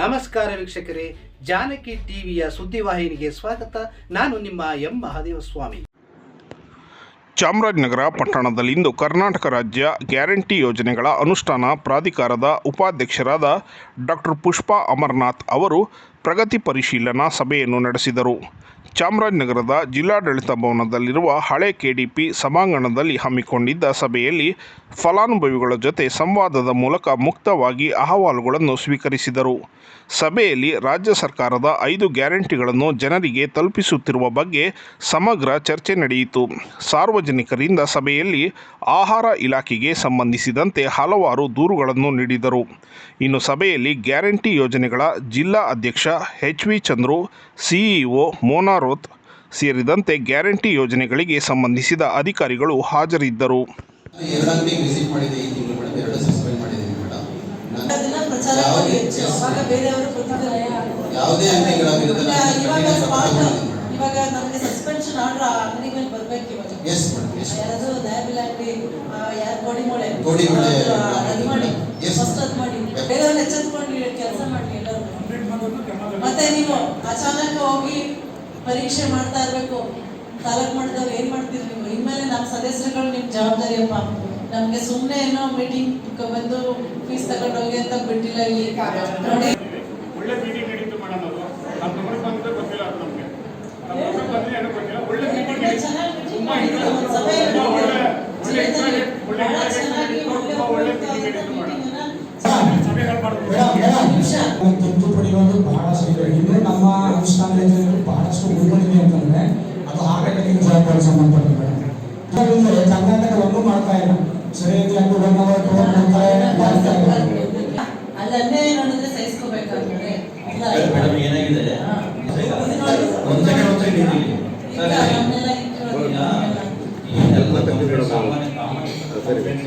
ನಮಸ್ಕಾರ ವೀಕ್ಷಕರೇ, ಜಾನಕಿ ಟಿವಿಯ ಸುದ್ದಿವಾಹಿನಿಗೆ ಸ್ವಾಗತ. ನಾನು ನಿಮ್ಮ ಎಂ. ಮಹಾದೇವ ಸ್ವಾಮಿ ಚಾಮರಾಜನಗರ ಪಟ್ಟಣದಲ್ಲಿಂದು ಕರ್ನಾಟಕ ರಾಜ್ಯ ಗ್ಯಾರಂಟಿ ಯೋಜನೆಗಳ ಅನುಷ್ಠಾನ ಪ್ರಾಧಿಕಾರದ ಉಪಾಧ್ಯಕ್ಷರಾದ ಡಾಕ್ಟರ್ ಪುಷ್ಪಾ ಅಮರನಾಥ್ ಅವರು ಪ್ರಗತಿ ಪರಿಶೀಲನಾ ಸಭೆಯನ್ನು ನಡೆಸಿದರು. ಚಾಮರಾಜನಗರದ ಜಿಲ್ಲಾಡಳಿತ ಭವನದಲ್ಲಿರುವ ಹಳೆ ಕೆಡಿಪಿ ಸಭಾಂಗಣದಲ್ಲಿ ಹಮ್ಮಿಕೊಂಡಿದ್ದ ಸಭೆಯಲ್ಲಿ ಫಲಾನುಭವಿಗಳ ಜೊತೆ ಸಂವಾದದ ಮೂಲಕ ಮುಕ್ತವಾಗಿ ಅಹವಾಲುಗಳನ್ನು ಸ್ವೀಕರಿಸಿದರು. ಸಭೆಯಲ್ಲಿ ರಾಜ್ಯ ಸರ್ಕಾರದ ಐದು ಗ್ಯಾರಂಟಿಗಳನ್ನು ಜನರಿಗೆ ತಲುಪಿಸುತ್ತಿರುವ ಬಗ್ಗೆ ಸಮಗ್ರ ಚರ್ಚೆ ನಡೆಯಿತು. ಸಾರ್ವಜನಿಕರಿಂದ ಸಭೆಯಲ್ಲಿ ಆಹಾರ ಇಲಾಖೆಗೆ ಸಂಬಂಧಿಸಿದಂತೆ ಹಲವಾರು ದೂರುಗಳನ್ನು ನೀಡಿದರು. ಇನ್ನು ಸಭೆಯಲ್ಲಿ ಗ್ಯಾರಂಟಿ ಯೋಜನೆಗಳ ಜಿಲ್ಲಾ ಅಧ್ಯಕ್ಷ ಎಚ್ ವಿ ಚಂದ್ರು, ಸಿಇಒ ಸೇರಿದಂತೆ ಗ್ಯಾರಂಟಿ ಯೋಜನೆಗಳಿಗೆ ಸಂಬಂಧಿಸಿದ ಅಧಿಕಾರಿಗಳು ಹಾಜರಿದ್ದರು. ಇವಾಗ ನಮಗೆ ಸಸ್ಪೆನ್ಷನ್ ಆರ್ಡರ್ ಅಂಗಡಿ ಮೇಲೆ ಬರ್ಬೇಕು ಇವಾಗ. ಯಾರಾದ್ರು ಯಾರು ಅದು ಮಾಡಿ. ಫಸ್ಟ್ ಅದು ಮಾಡಿ. ಬೇರೆಯವ್ರನ್ನ ಎಚ್ಚೆತ್ಕೊಂಡು ಕೆಲಸ ಮಾಡಿ ಎಲ್ಲರೂ. ಮತ್ತೆ ನೀವು ಅಚಾನಕ್ ಪರೀಕ್ಷೆ ಮಾಡ್ತಾ ಇರಬೇಕು. ತಾಲೂಕ್ ಮಾಡಿದವ್ರು ಏನ್ ಮಾಡ್ತೀರಿ ನೀವು? ಇನ್ಮೇಲೆ ನಮ್ಮ ಸದಸ್ಯರುಗಳು ನಿಮ್ ಜವಾಬ್ದಾರಿಯಪ್ಪ. ನಮ್ಗೆ ಸುಮ್ನೆ ಏನೋ ಮೀಟಿಂಗ್ ಬಂದು ಫೀಸ್ ತಗೊಂಡೋಗಿ ಅಂತ ಬಿಟ್ಟಿಲ್ಲ ಇಲ್ಲಿ. ನೋಡಿ. ಒಳ್ಳೆ ಮೀಟಿಂಗ್ ನಡೀತು ಮೇಡಮ್ ಅದು. ನಮ್ಮ ಗಮನಕ್ಕೆ ಬಂದ್ರೆ ಗೊತ್ತಿಲ್ಲ ಅದು ನಮಗೆ. ನಮ್ಮ ಗಮನಕ್ಕೆ ಬಂದ್ರೆ ಏನೂ ಗೊತ್ತಿಲ್ಲ. ಒಳ್ಳೆ ಮೀಟಿಂಗ್ ಒಳ್ಳೆ ನಡೀತು. ತುಂಬಾ ಒಂದು ಸಭೆ ತುಂಬಾ ಒಳ್ಳೆ ನಡೆದಿದೆ. ಒಳ್ಳೆ ಜೀವನದಲ್ಲಿ encourage- ಒಳ್ಳೆ ಬಹಳ ನಡೀತು. ಮೇಡಮ್ ಸಭೆಗಳು ನಿಮಿಷ. ಇದೆ ಇನ್ನು ನಮ್ಮ ಯೋಜನೆಗಳು ಬಹಳಷ್ಟು ಅಂತಂದ್ರೆ ಅದು ಆಡಳಿತ ಜವಾಬ್ದಾರಿ ಸಂಬಂಧಪಟ್ಟಿದೆ. ಕರ್ನಾಟಕ ಒಂದು ಮಾಡ್ತಾ ಇಲ್ಲ. ಸರಿಯಾಗಿ ಅದು ಒನ್ ಅವರ್ ಟೂ ಅವರ್ ಮಾಡ್ತಾರೆ ಮಾಡ್ತಾ ಇಲ್ಲ. ಅಲ್ಲಿ ಅನ್ಯಾಯ ನೋಡಿದ್ರೆ ಸಹಿಸ್ಕೋಬೇಕಾಗ್ತದೆ. ಮೇಡಮ್ ಏನಾಗಿದೆ. ಒಂದ್ ಸೆಕೆಂಡ್ ಒಂದ್ ಸೆಕೆಂಡ್ ಕಂಪ್ಲೇಂಟ್ಸ್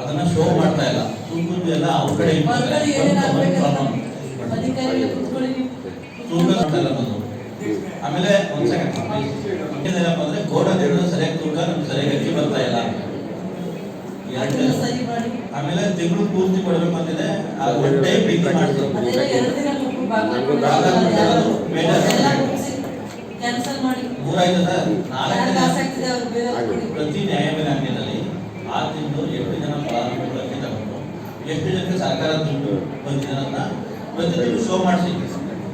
ಅದನ್ನ ಶೋ ಮಾಡ್ತಾ ಇಲ್ಲ. ತುಂಬ ಎಲ್ಲ ಅವ್ರ ಕಡೆ. ತೂಕ ಮಾಡ್ತಾ ಇಲ್ಲ ಆಮೇಲೆ ಒಂದ್ ಸೆಕೆಂಡ್ ಏನಪ್ಪ ಅಂದ್ರೆ ಗೋಡನ್ ಸರಿಯಾಗಿ ತೂಕ ನಮ್ಗೆ ಸರಿಯಾಗಿ ಅಕ್ಕಿ ಬರ್ತಾ ಇಲ್ಲ. ಆಮೇಲೆ ತಿಂಗಳು ಪೂರ್ತಿ ಕೊಡಬೇಕು ಅಂತಿದೆ. ಆ ಕ್ಯಾನ್ಸಲ್ ಮಾಡಿ. ಮೂರಾಯ್ತು ಸರ್. ಪ್ರತಿ ನ್ಯಾಯಬೆಲೆ ಆ ತಿಂಗಳು ಎಷ್ಟು ಜನ ಫಲಾನುಭವಿಗಳು ಅಕ್ಕಿ ತಗೊಂಡು ಎಷ್ಟು ಜನಕ್ಕೆ ಸರ್ಕಾರ ದುಡ್ಡು ಬಂದಿದೆ ಅಂತ ಪ್ರತಿ ತಿಂಗಳು ಶೋ ಮಾಡಿಸಿ.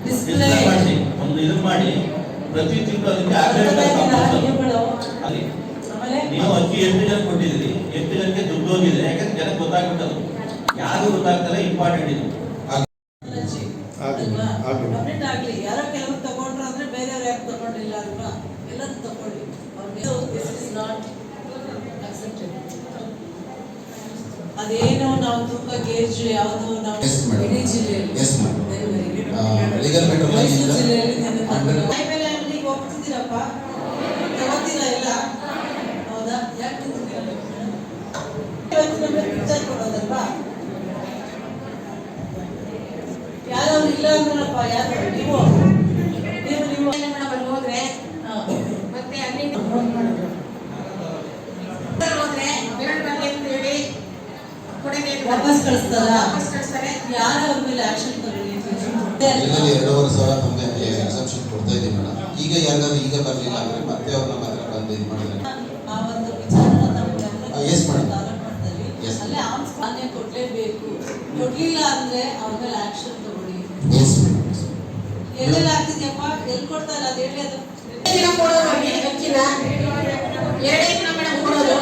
ಡಿಸ್ಪ್ಲೇ ಮಾಡಿ ಒಂದು ಇದು ಮಾಡಿ ಪ್ರತಿ ತಿಂಗಳು ಅದಕ್ಕೆ ಅಲ್ಲಿ ನೀವು ಅಕ್ಕಿ ಎಂಟು ಜನ ಕೊಟ್ಟಿದ್ದೀರಿ? ಎಂಟು ಜನಕ್ಕೆ ದುಡ್ಡು ಹೋಗಿದೆ? ಯಾಕಂದ್ರೆ ಜನಕ್ಕೆ ಗೊತ್ತಾಗ್ಬಿಟ್ಟದು ಯಾರು ಗೊತ್ತಾಗ್ತಾರೆ ಇಂಪಾರ್ಟೆಂಟ್ ಇದು. ಅಲರ್ಜಿ. ಆಗಲಿ ಯಾರೋ ಕೆಲವರು ತಗೊಂಡ್ರು ಅಂದ್ರೆ ಬೇರೆಯವ್ರು ಯಾಕೆ ತಗೊಂಡಿಲ್ಲ ಅಲ್ವಾ? ಎಲ್ಲರೂ ತಗೊಳ್ಳಿ. ಅವ್ರಿಗೆ ಇಸ್ ನಾಟ್ ಅಕ್ಸೆಪ್ಟೆಡ್ ಅದೇನೋ ನಾವು ತೂಕ ಗೇಜ್ ಯಾವುದು ನಾವು. ಇಡೀ ಜಿಲ್ಲೆಯಲ್ಲಿ ಹೋಗ್ತಿದ್ದೀರಪ್ಪ ತಗೋತೀರಾ ಇಲ್ಲ ಹೌದಾ? ಯಾಕೆ ಕೊಡೋದಲ್ವಾ ಇಲ್ಲ ಅಂದ್ರಪ್ಪ ಯಾರು ನೀವು? ನೀವು ನೀವು ಮೇಡಮ್ ಅಲ್ಲಿ ಹೋದ್ರೆ ಮತ್ತೆ ಹೋದ್ರೆ ಬೇಡ ಬರ್ಲಿ ಅಂತ ಹೇಳಿ ಕಳಿಸ್ತಾರ? ವಾಪಸ್ ಕಳಿಸ್ತಾರೆ. ಯಾರು ಅವ್ರ ಮೇಲೆ ಆಕ್ಷನ್ ತಗೊಳ್ಳಿ ಈಗಲೇ ಎರಡೂವರೆ ಸಾವಿರ ನಮಗೆ ಎಕ್ಸೆಪ್ಷನ್ ಕೊಡ್ತಾ ಇದ್ದೀವಿ ಮೇಡಮ್ ಈಗ ಯಾರಾದ್ರೂ ಈಗ ಬರಲಿಲ್ಲ ಅಂದ್ರೆ ಮತ್ತೆ ಅವ್ರನ್ನ ಮಾತ್ರ ಬಂದು ಇದು ಮಾಡಿದ್ರೆ. ಅಲ್ಲೇ ಆರ್ಮ್ಸ್ ಮಾನ್ಯ ಕೊಡ್ಲೇಬೇಕು ಕೊಡ್ಲಿಲ್ಲ ಅಂದ್ರೆ ಅವ್ರ ಮೇಲೆ ಆಕ್ಷನ್ ತಗೊಳ್ಳಿ ಎಸ್ ಮೇಡಮ್ ಎಲ್ಲೆಲ್ಲ ಆಗ್ತಿದ್ಯಪ್ಪ ಎಲ್ಲಿ ಕೊಡ್ತಾ ಇಲ್ಲ ಅದು ಹೇಳಿ ಅದು ಕೊಡೋದು ಎರಡೇ ದಿನ ಮೇಡಮ್ ಕೊಡೋದು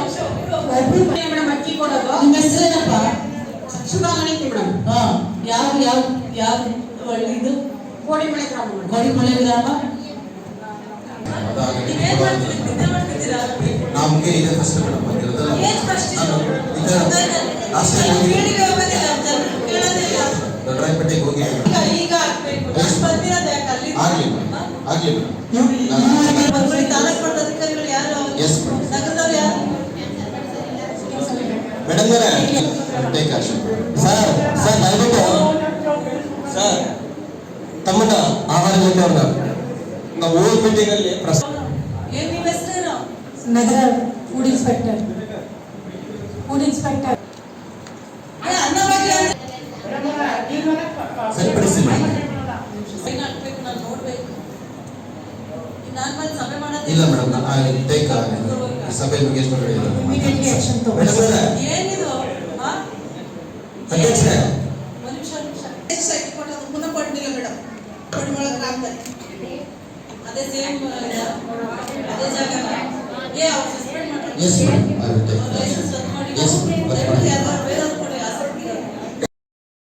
ಮೇಡಮ್ ಅಕ್ಕಿ ಕೊಡೋದು ನಿಮ್ಮ ಹೆಸರೇನಪ್ಪ ಮೇಡಮ್ ಹಾ ಯಾವ ಯಾವ ಯಾವ ಒಳ್ಳಿದು ಕೋಡಿಮಳೆ ಗ್ರಾಮ. ಕೋಡಿಮಳೆ ಗ್ರಾಮ? ನಮಗೆ ಇದೆ ಫಸ್ಟ್ ಮೇಡಮ್ ಬಂದಿರೋದು. ಲಾಸ್ಟ್ ಟೈಮ್ ಹೋಗಿ ದೊಡ್ಡರಾಯಪೇಟೆಗೆ ಈಗ ಆಗಬೇಕು. ಆಗ್ಬೇಕು ನಾನು ಬಂದಿರೋದು ಯಾಕೆ ಅಲ್ಲಿ? ಆಗ್ಲಿ ಮೇಡಮ್. ಆಗ್ಲಿ ಮೇಡಮ್. ಬಂದ್ಬಿಡಿ ತಾಲೂಕು ಮಟ್ಟದ ಅಧಿಕಾರಿಗಳು ಯಾರು? Madam. ನಗರದವ್ರು ಯಾರು? Madam take action sir sir ದಯವಿಟ್ಟು. ಸರ್ ತಮ್ಮನ್ನ ಆಹಾರ ಕೊಟ್ಟವ್ರನ್ನ ನಾವು ಓದ್ ಮೀಟಿಂಗ್ ಅಲ್ಲಿ ನಗರ ಫುಡ್ ಇನ್ಸ್ಪೆಕ್ಟರ್. Food inspector. ಸರಿಪಡಿಸಿ ಇಲ್ಲ ಮೇಡಮ್ ಟೇಕ್ ಸಭೆ ಮುಗಿಸ್ಕೊಂಡು ಅಧ್ಯಕ್ಷರೇ ಒಳಗೆ ಹಾಕ್ತಾರೆ ಅದೇ ಸೇಮ್ ಅದೇ ಜಾಗ ಏ ಅವ್ರು ಸಸ್ಪೆಂಡ್ ಮಾಡಿ ಎಸ್ ಆಗುತ್ತೆ ಎಸ್ ಬೇರೆ ಯಾರು